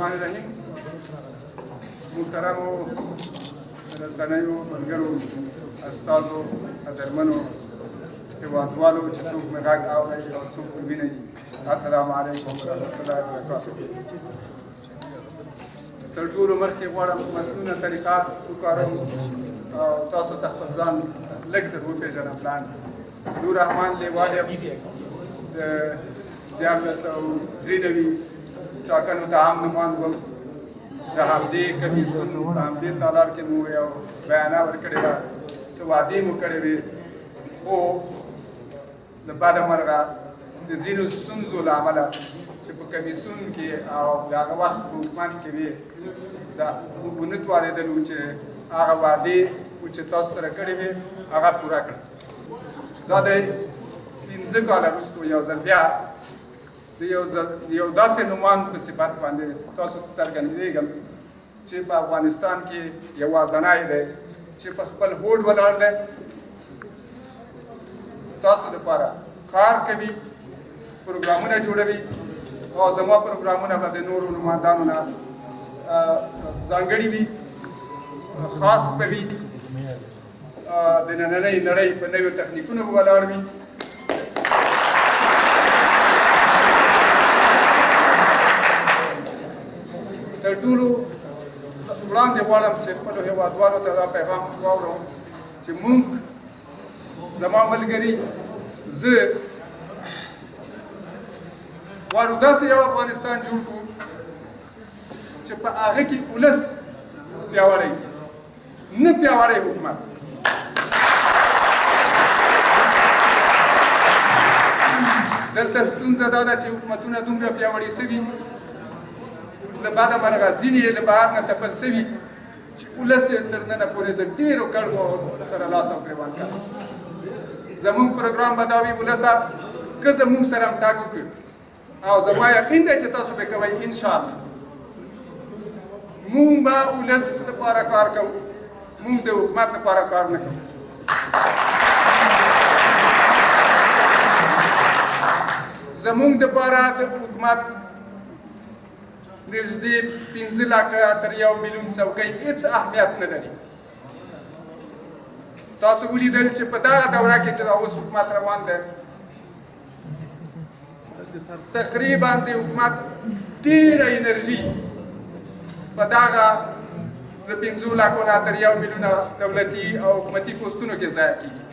الرحمن الرحیم محترمو رسنیو ملګرو استازو قدرمنو هیوادوالو چې څوک مې غږ اوري او څوک مې ویني السلام علیکم ورحمۃ الله وبرکاته تر ټولو مخکې غواړم مسنونه طریقه وکاروم او تاسو ته خپل ځان لږ در وپېژنم پلان نور رحمان لیوال یم د دیارلس او درې نوي ټاکنو ته عام نومان وم د همدې کمیسیون په همدې تالار کې مو یو بیانه ورکړې وه څه وعدې مو کړې وې خو د بده مرغه د ځینو ستونزو له امله چې په کمیسیون کې او د هغه وخت په حکومت کې وې دا موږ ونه توانېدلو چې هغه وعدې چې تاسو سره کړې وې هغه پوره کړه دا د پنځه کاله وروسته یو ځل بیا د یو یو داسې نومان په صفت باندې تاسو ته څرګندېږم چې په افغانستان کې یوازنی دی چې په خپل هوډ ولاړ دی. تاسو لپاره کار کوي پروګرامونه جوړوي او زما پروګرامونه به د نورو نمایندانو نه ځانګړي وي خاص به وي. د نننۍ نړۍ په نویو تخنیکونو ولاړ وي ټولو وړاندې غواړم چې خپلو هېوادوالو ته دا پیغام واورم چې موږ زما ملګري زه غواړو داسې یو افغانستان جوړ کړو چې په هغه کې ولس پیاوړی شي. نه پیاوړی حکومت. دلته ستونزه دا ده چې حکومتونه دومره پیاوړي شوي له بعده مرغه ځینې یې له بهر نه تپل شوي چې ولس یې تر ننه پورې د ډېرو کړغو سره لاس او ګرېوان کړی زمونږ پروګرام به دا وي ولسه که زمونږ سره همتاګ وکړي. او زما یقین دی چې تاسو به کوئ انشاءالله. مونږ به ولس لپاره کار کوو. مونږ د حکومت لپاره کار نه کوو. زمونږ دپاره د حکومت نږدې پنځه لکه تر یو میلیون څوکۍ هېڅ اهمیت نه لري. تاسو ولیدل چې په دغه دوره کې چې اوس حکومت روان دی تقریبا د حکومت ډېره انرژي په دغه د پنځو لکو نه تر یو میلیونه دولتي او حکومتي پوستونو کې ضایع کېږي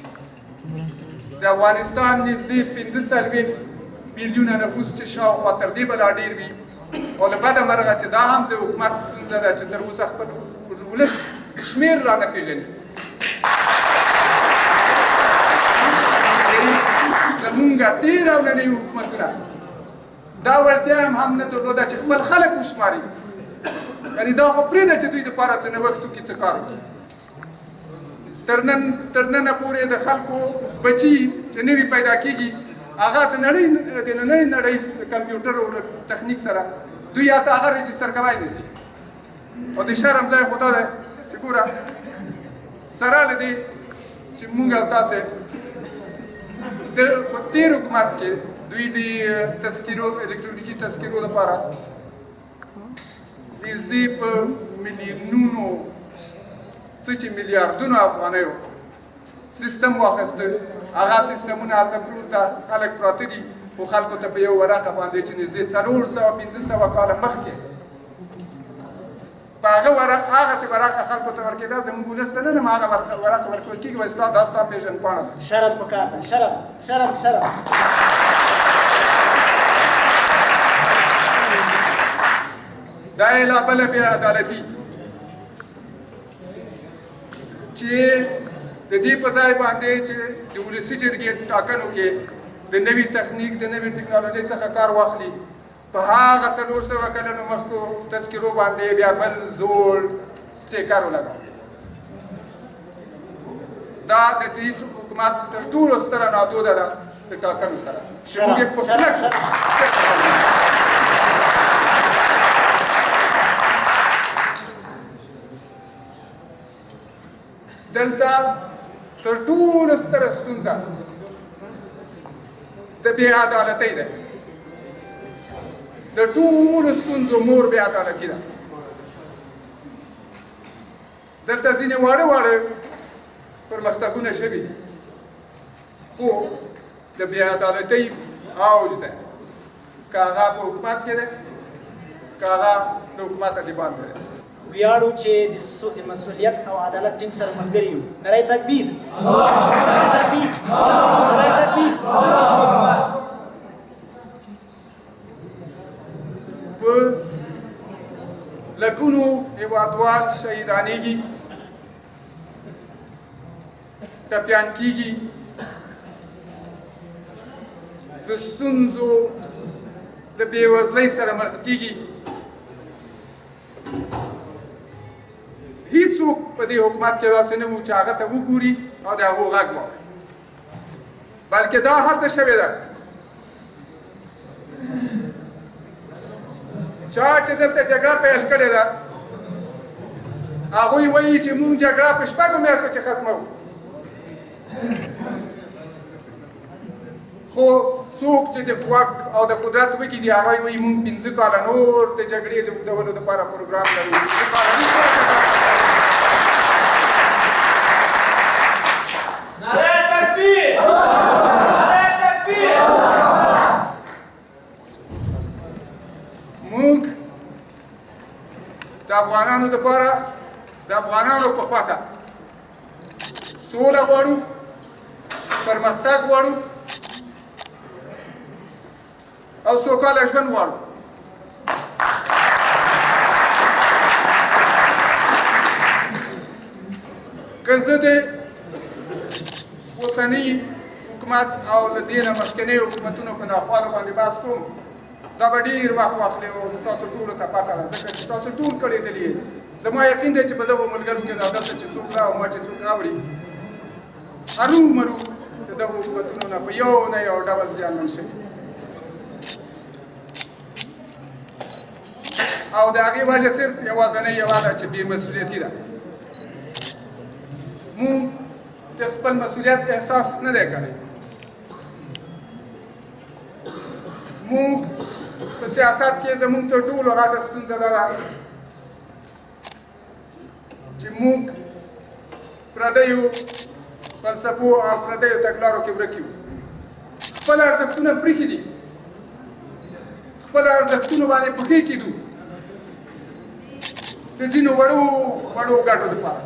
د افغانستان نږدې پنځه څلوېښت میلیونه نفوس چې شاوخوا تر دې به لا ډېر وي او له بده مرغه چې دا هم د حکومت ستونزه ده چې تر اوسه خپل ولس شمېر را نه پېژني زمونږ تېر او ننني حکومتونه دا وړتیا هم هم نه درلوده چې خپل خلک وشماري یعنې دا خو پرېږده چې دوی دپاره څه نوښت وکړي څه کار وکړي تر نن تر ننه پورې د خلکو بچي چې نوي پیدا کېږي هغه د نړۍ د نړۍ نړۍ کمپیوټر او تخنیک سره دوی ته هغه رجستر کوای نشي او د شرم ځای خدا ده چې ګوره سره لدی چې مونږ او تاسو د تیر حکومت کې دوی د تذکیرو الکترونیکی تذکیرو لپاره نږدې په میلیونونو څه چې میلیارډونو افغانیو سیستم واخیسته هغه سیستمونه هلته پروت ده خلک پراته دي خو خلکو ته په یو ورقه باندې چې نږدې څلور سوه پنځه سوه کاله مخکې په هغه ورق هغسې ورقه خلکو ته ورکېده زموږ ولس ته نه نه هغه ورقه ورکول کېږي وایي ستا دا ستا پېژندپاڼه ده شرم پکار ده شرم شرم شرم دا یې لا بله بې عدالتي چې د دې په ځای باندې چې د ولسي جرګې ټاکنو کې د نوي تخنیک د نوي ټکنالوژۍ څخه کار واخلي. په هغه څلور سوه کلونو مخکو تذکرو باندې بیا بل زوړ سټیکر ولګاو دا د دې حکومت تر ټولو ستره نادوده ده د ټاکنو سره. چې موږ یې په کلک. دلته تر ټولو ستره ستونزه د بې عدالتۍ ده د ټولو ستونزو مور بې عدالتي ده دلته ځینې واړه واړه پرمختګونه شوي دي خو د بې عدالتۍ اوج ده که هغه په حکومت کې ده که هغه د حکومت د باندې ده ویاړو چې د سو- د مسؤلیت او عدالت ټیم سره ملګری یو نری تکبیر نری تکبیر نری تکبیر په لکونو هیوادوال شهیدانېږي ټپیان کېږي د ستونزو د بېوزلۍ سره مخ کېږي په دې حکومت کې داسې نه وو چې هغه ته وګوري او د هغو غږ واوري. بلکې دا هڅه شوې ده. چا چې دلته جګړه پیل کړې ده هغوی وایي چې مونږ جګړه په شپږو میاشتو کې ختموو خو څوک چې د واک او د قدرت وکي دي هغوی وایي مونږ پنځه کاله نور د جګړې د اوږدولو لپاره پروګرام لرو پنځه کاله نشو نعره تکبیر نعره تکبیر مونږ د افغانانو لپاره د افغانانو په خوښه. سوله غواړو پرمختګ غواړو او سوکاله ژوند غواړو. که زه د اوسني حکومت او له دې نه مخکني حکومتونو په ناخوالو باندې بحث کوم دا به ډېر وخت واخلي او تاسو ټولو ته پته ده ځکه چې تاسو ټول کړی دلی زما یقین دی چې په دغو ملګرو کې دا دلته چې څوک را او ما چې څوک اوري هرو مرو د دغو حکومتونو نه په یو نه یو ډول زیانمن شوي او د هغې وجه صرف یوازنۍ یوه ده چې بې مسؤلیتي ده. مونږ د خپل مسؤلیت احساس نه دی کړی. مونږ په سیاست کې زمونږ تر ټولو غټه ستونزه دا ده چې مونږ پردیو فلسفو او پردیو تګلارو کې ورک یو خپل ارزښتونه پرېښي دي. خپل ارزښتونو باندې پښې کېدو د ځینو وړو وړو ګټو دپاره.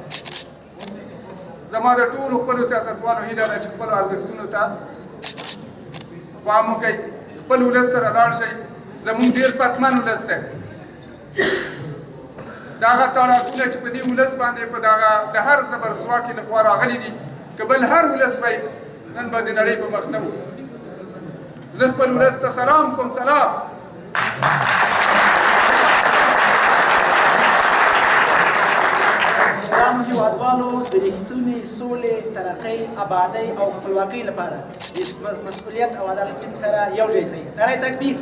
زما د ټولو خپلو سیاستوالو هیله ده چې خپلو ارزښتونو ته پام وکړئ. خپل ولس سره لاړ شئ زمونږ ډېر پتمن ولس دی دا هغه تړاکونه چې په دې ولس باندې په دغه د هر زبر ځواکې لخوا راغلي دي که بل هر ولس وی نن به د نړۍ په مخ نه وو زه خپل ولس ته سلام کوم سلام. ګرانو هیوادوالو د رښتونې سولې ترقۍ آبادۍ او خپلواکۍ لپاره. مسؤلیت او عدالت ټیم سره یو ځای شئ نری تکبیر.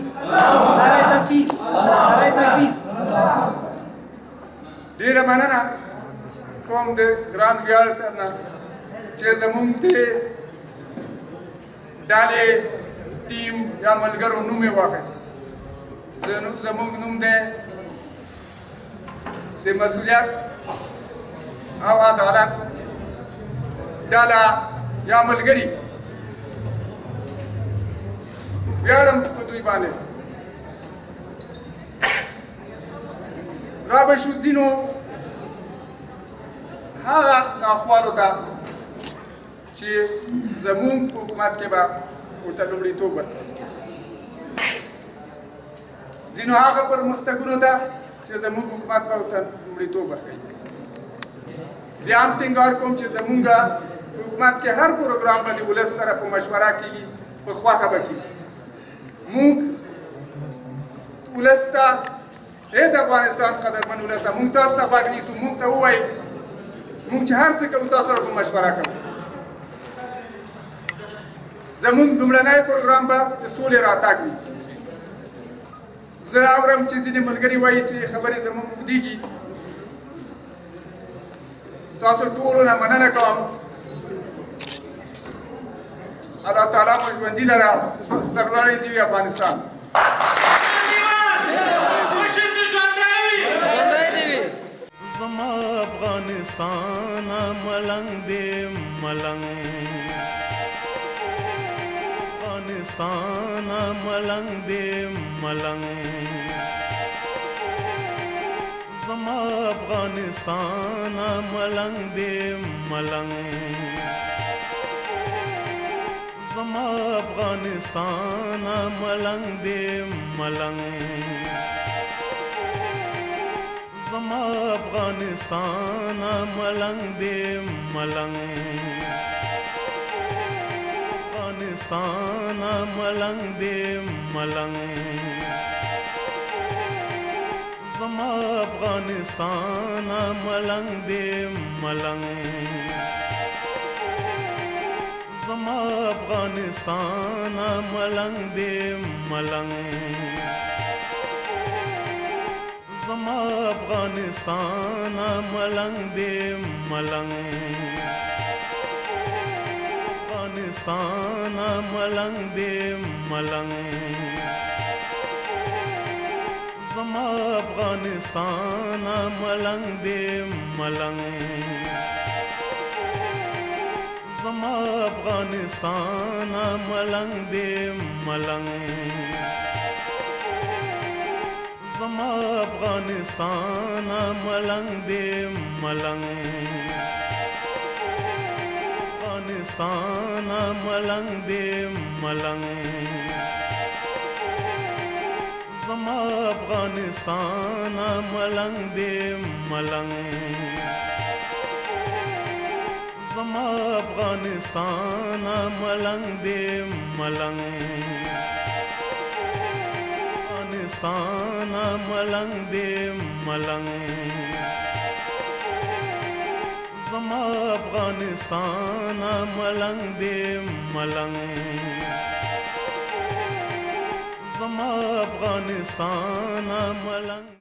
نری تکبیر. نری تکبیر. ډیره مننه. کوم د ګران ویاړ صاحب نه چې زمونږ د ډلې ټیم یا ملګرو نوم یې واخیست. زمونږ نوم دی د مسؤلیت او عدالت ډله یا ملګري ویاړم په دوی باندې را به شو ځینو هغه ناخوالو ته چې زمونږ په حکومت کې به ورته لومړیتوب ورکړل ځینو هغه پرمختګونو ته چې زمونږ حکومت به ورته لومړیتوب ورکوي بیا هم ټینګار کوم چې زمونږ په حکومت کې هر پروګرام باندې ولس سره په مشوره کېږي په خوښه به کېږي مونږ ولس ته اے د افغانستان قدرمن ولس مونږ تاسو ته غوږ نیسو مونږ ته ووایي مونږ چې هر څه کوو تاسو سره په مشوره کوو زمونږ لومړنی پروګرام به د سولې راتګ وي. زه اورم چې ځینې ملګري وایي چې خبرې زموږ اوږدېږي. تاسو ټولو نه مننه کوم الله تعالی مو ژوندي لره. سرلوړی دې وي افغانستان. زما افغانستان ملنګ دې ملنګ. افغانستان ملنګ دې ملنګ. زما افغانستان ملنګ دې ملنګ. زما افغانستان ملنګ دې ملنګ زما افغانستان ملنګ دې ملنګ افغانستان ملنګ دې ملنګ زما افغانستان ملنګ دې ملنګ زما افغانستان ملنګ دې ملنګ زما افغانستان ملنګ دې ملنګ افغانستان ملنګ دې ملنګ زما افغانستان ملنګ دې ملنګ زما افغانستان ملنګ دې ملنګ زما افغانستان ملنګ دې ملنګ افغانستان ملنګ دې ملنګ زما افغانستان ملنګ دې ملنګ زما افغانستان ملنګ دې ملنګ افغانستان ملنګ دې ملنګ زما افغانستان ملنګ دې ملنګ زما افغانستان ملنګ